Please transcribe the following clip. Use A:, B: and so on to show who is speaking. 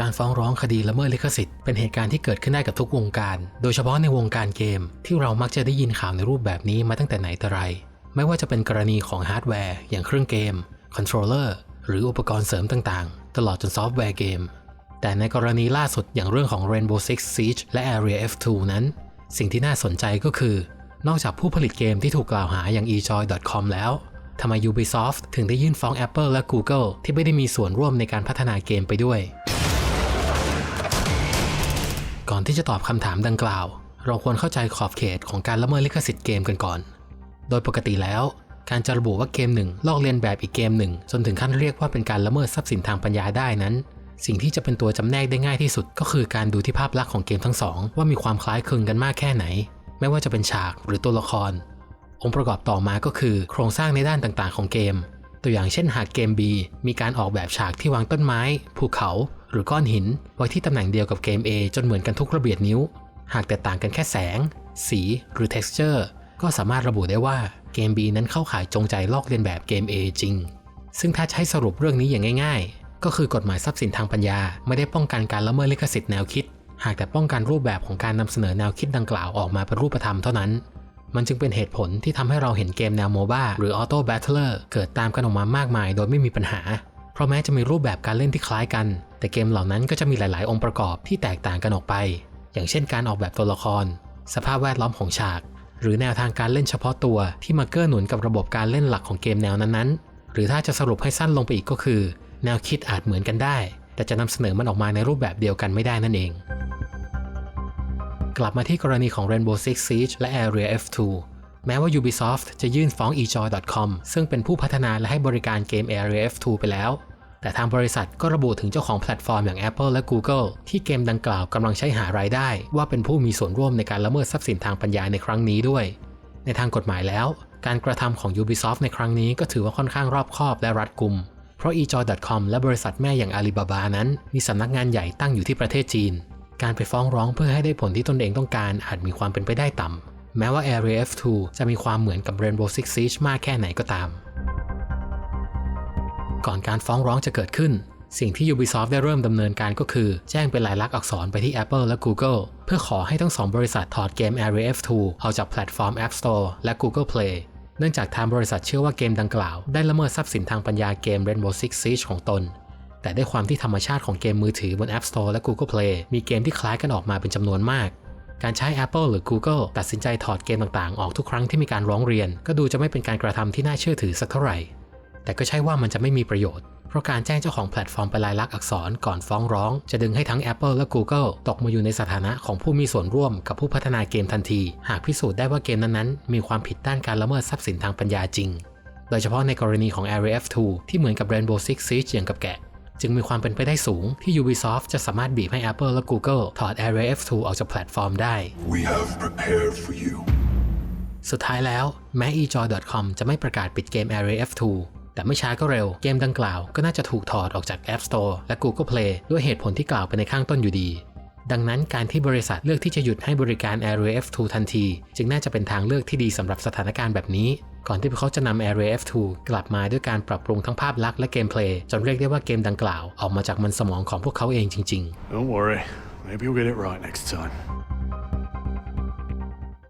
A: การฟ้องร้องคดีละเมิดลิขสิทธิ์เป็นเหตุการณ์ที่เกิดขึ้นได้กับทุกวงการ โดยเฉพาะในวงการเกม ที่เรามักจะได้ยินข่าวในรูปแบบนี้มาตั้งแต่ไหนแต่ไร ไม่ว่าจะเป็นกรณีของฮาร์ดแวร์อย่างเครื่องเกมคอนโทรลเลอร์หรืออุปกรณ์เสริมต่างๆ ตลอดจนซอฟต์แวร์เกม แต่ในกรณีล่าสุดอย่างเรื่องของ Rainbow Six Siege และ Area F2 นั้น สิ่งที่น่าสนใจก็คือ นอกจากผู้ผลิตเกมที่ถูกกล่าวหาอย่าง ejoy.com แล้วทำไม Ubisoft ถึงได้ยื่นฟ้อง Apple และ Google ที่ไม่ได้มีส่วนร่วมในการพัฒนาเกมไปด้วย ก่อนที่จะตอบคำถามดังกล่าว เราควรเข้าใจขอบเขตของการละเมิดลิขสิทธิ์เกมกันก่อน โดยปกติแล้ว การจะระบุว่าเกมหนึ่งลอกเลียนแบบอีกเกมหนึ่งจนถึงขั้นเรียกว่าเป็นการละเมิดทรัพย์สินทางปัญญาได้นั้น สิ่งที่จะเป็นตัวจำแนกได้ง่ายที่สุด ก็คือการดูที่ภาพลักษณ์ของเกมทั้งสองว่ามีความคล้ายคลึงกันมากแค่ไหน ไม่ว่าจะเป็นฉากหรือตัวละคร องค์ประกอบต่อมาก็คือโครงสร้างในด้านต่างๆ ของเกม ตัวอย่างเช่นหากเกม B มีการออกแบบฉากที่วางต้นไม้ ภูเขา หรือก้อนหินไว้ที่ตำแหน่งเดียวกับเกม A จนเหมือนกันทุกระเบียดนิ้ว หากแตกต่างกันแค่แสง สีหรือ texture ก็สามารถระบุได้ว่าเกม B นั้นเข้าข่ายจงใจลอกเลียนแบบเกม A จริง ซึ่งถ้าให้สรุปเรื่องนี้อย่างง่าย ๆ ก็คือกฎหมายทรัพย์สินทางปัญญา ไม่ได้ป้องกันการละเมิดลิขสิทธิ์แนวคิด หากแต่ป้องกันรูปแบบของการนำเสนอแนวคิดดังกล่าวออกมาเป็นรูปธรรมเท่านั้น มันจึงเป็นเหตุผลที่ทำให้เราเห็นเกมแนวโมบ้าหรือออโต้แบทเทอร์เกิดตามกันออกมามากมาย โดยไม่มีปัญหา เพราะแม้จะมีรูปแบบการเล่นที่คล้ายกัน แต่เกมเหล่านั้นก็จะมีหลาย ๆ องค์ประกอบที่แตกต่างกันออกไป อย่างเช่นการออกแบบตัวละคร สภาพแวดล้อมของฉาก หรือแนวทางการเล่นเฉพาะตัวที่มาเกื้อหนุนกับระบบการเล่นหลักของเกมแนวนั้น ๆ หรือถ้าจะสรุปให้สั้นลงไปอีกก็คือ แนวคิดอาจเหมือนกันได้ แต่จะนำเสนอมันออกมาในรูปแบบเดียวกันไม่ได้นั่นเอง กลับมาที่กรณีของ Rainbow Six Siege และ Area F2 แม้ว่า Ubisoft จะยื่นฟ้อง ejoy.com ซึ่งเป็นผู้พัฒนาและให้บริการเกม Area F2 ไปแล้ว แต่ทางบริษัทก็ระบุถึงเจ้าของแพลตฟอร์มอย่าง Apple และ Google ที่เกมดังกล่าวกำลังใช้หารายได้ ว่าเป็นผู้มีส่วนร่วมในการละเมิดทรัพย์สินทางปัญญาในครั้งนี้ด้วย ในทางกฎหมายแล้ว การกระทำของ Ubisoft ในครั้งนี้ก็ถือว่าค่อนข้างรอบคอบและรัดกุม เพราะ ejoy.com และบริษัทแม่อย่าง Alibaba นั้น มีสำนักงานใหญ่ตั้งอยู่ที่ประเทศจีน การไปฟ้องร้องเพื่อให้ได้ผลที่ตนเองต้องการอาจมีความเป็นไปได้ต่ำแม้ว่า Area F2 จะมีความเหมือนกับ Rainbow Six Siege มากแค่ไหนก็ตาม ก่อนการฟ้องร้องจะเกิดขึ้น สิ่งที่ Ubisoft ได้เริ่มดำเนินการก็คือ แจ้งเป็นลายลักษณ์อักษรไปที่ Apple และ Google เพื่อขอให้ทั้งสองบริษัทถอดเกม Area F2 ออกจากแพลตฟอร์ม App Store และ Google Play เนื่องจากทางบริษัทเชื่อว่าเกมดังกล่าว ได้ละเมิดทรัพย์สินทางปัญญาเกม Rainbow Six Siege ของตน แต่ด้วยความที่ธรรมชาติของเกมมือถือบน App Store และ Google Play มีเกมที่คล้ายกันออกมาเป็นจำนวนมากการใช้ Apple หรือ Google ตัดสินใจถอดเกมต่างๆ ออกทุกครั้งที่มีการร้องเรียน ก็ดูจะไม่เป็นการกระทำที่น่าเชื่อถือสักเท่าไหร่ แต่ก็ใช่ว่ามันจะไม่มีประโยชน์ เพราะการแจ้งเจ้าของแพลตฟอร์มไปลายลักษณ์อักษรก่อนฟ้องร้อง จะดึงให้ทั้ง Apple และ Google ตกมาอยู่ในสถานะของผู้มีส่วนร่วมกับผู้พัฒนาเกมทันที หากพิสูจน์ได้ว่าเกมนั้นๆ มีความผิดด้านการละเมิดทรัพย์สินทางปัญญาจริง โดยเฉพาะในกรณีของ Area F2 ที่เหมือนกับ Rainbow Six Siege อย่างกับแกะจึงมีความเป็นไปได้สูงที่ Ubisoft จะสามารถบีบให้ Apple และ Google ถอด Area F2 ออกจากแพลตฟอร์มได้
B: We have prepared for you.
A: สุดท้ายแล้ว แม้ ejoy.com จะไม่ประกาศปิดเกม Area F2 แต่ไม่ช้าก็เร็วเกมดังกล่าวก็น่าจะถูกถอดออกจาก App Store และ Google Play ด้วยเหตุผลที่กล่าวไปในข้างต้นอยู่ดี ดังนั้นการที่บริษัทเลือกที่จะหยุดให้บริการ Area F2 ทันที จึงน่าจะเป็นทางเลือกที่ดีสำหรับสถานการณ์แบบนี้ ก่อนที่พวกเขาจะนำ Area F2 กลับมาด้วยการปรับปรุงทั้งภาพลักษณ์และเกมเพลย์จนเรียกได้ว่าเกมดังกล่าวออกมาจากมันสมองของพวกเขาเองจริง ๆ
B: Don't worry. Maybe you'll get it right next time.